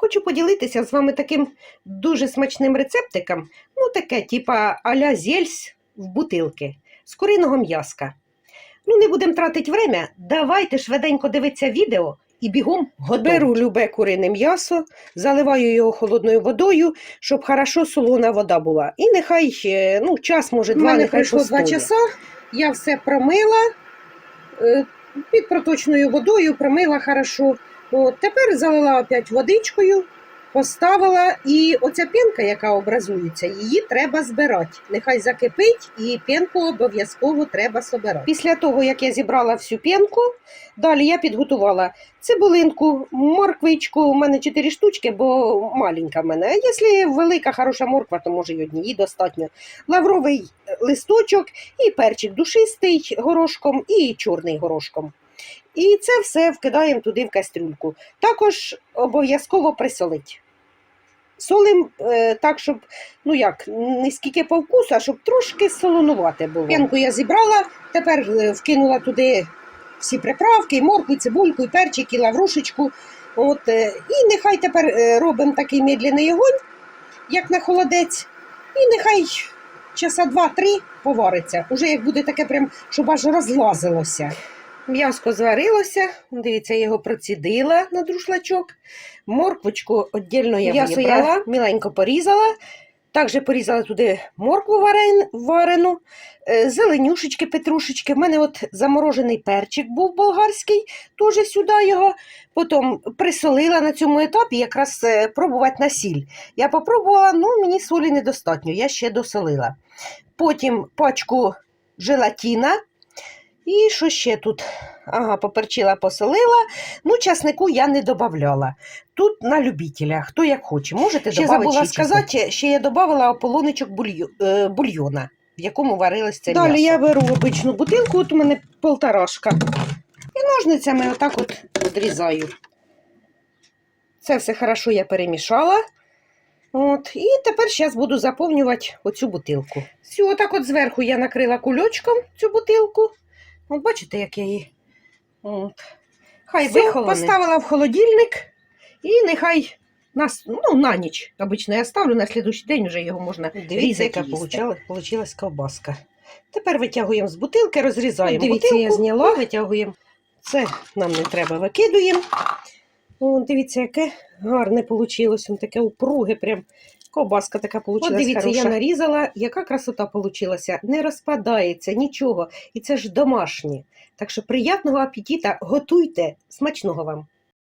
Хочу поділитися з вами таким дуже смачним рецептиком. Ну, таке, типа аля зельсь в бутилки з куриного м'яска. Ну, не будемо тратити время. Давайте швиденько дивитися відео і бігом готові. Беру любе курине м'ясо, заливаю його холодною водою, щоб хорошо солона вода була. І нехай ну, час, може, два, мене нехай пройшло два часа, Я все промила е, під проточною водою, промила хорошо. От, тепер залила опять водичкою, поставила, і оця пінка, яка образується, її треба збирати. Нехай закипить, і пінку обов'язково треба собирати. Після того, як я зібрала всю пінку, далі я підготувала цибулинку, морквичку. У мене 4 штучки, бо маленька в мене. А якщо велика, хороша морква, то може й однієї достатньо. Лавровий листочок і перчик душистий горошком, і чорний горошком. І це все вкидаємо туди в кастрюльку. Також обов'язково присолить. Солим е, так, щоб, ну як, не скільки по вкусу, а щоб трошки солонувати було. П'янку я зібрала, тепер е, вкинула туди всі приправки, і моркву, і цибульку, і перчик, і лаврушечку. От, е, і нехай тепер е, робимо такий медленний огонь, як на холодець. І нехай часа два-три повариться. Уже як буде таке, прям, щоб аж розлазилося. М'яско зварилося, дивіться, я його процідила на друшлачок. Морквочку віддільно я М'ясо вибрала, міленько порізала. Також порізала туди моркву варену, е, зеленюшечки, петрушечки. В мене от заморожений перчик був болгарський, теж сюди його. Потім присолила на цьому етапі якраз е, пробувати на сіль. Я попробувала, ну мені солі недостатньо, я ще досолила. Потім пачку желатіна. І що ще тут? Ага, поперчила, посолила. Ну, часнику я не додавала. Тут на любителя, хто як хоче. Можете Ще добавити забула ще сказати, ще я додавала ополоничок бульйо, е, бульйона, в якому варилось це Далі м'ясо. я беру обичну бутилку, от у мене полторашка. І ножницями отак от відрізаю. Це все хорошо я перемішала. От, і тепер зараз буду заповнювати оцю бутилку. Все, отак от зверху я накрила кульочком цю бутилку. От бачите, як я її. От. Хай Все. Поставила в холодильник і нехай на, ну, на ніч. Обично я ставлю на слідуючий день вже його можна Дивіться, яка получилась ковбаска. Тепер витягуємо з бутилки, розрізаємо. Дивіться, бутилку, я зняла. витягуємо. Це нам не треба, викидуємо. О, дивіться, яке гарне вийшло. Таке упруге, прям ковбаска така вийшла. От дивіться, хороша. я нарізала, яка красота вийшла. Не розпадається, нічого. І це ж домашнє. Так що приятного апетита, готуйте, смачного вам.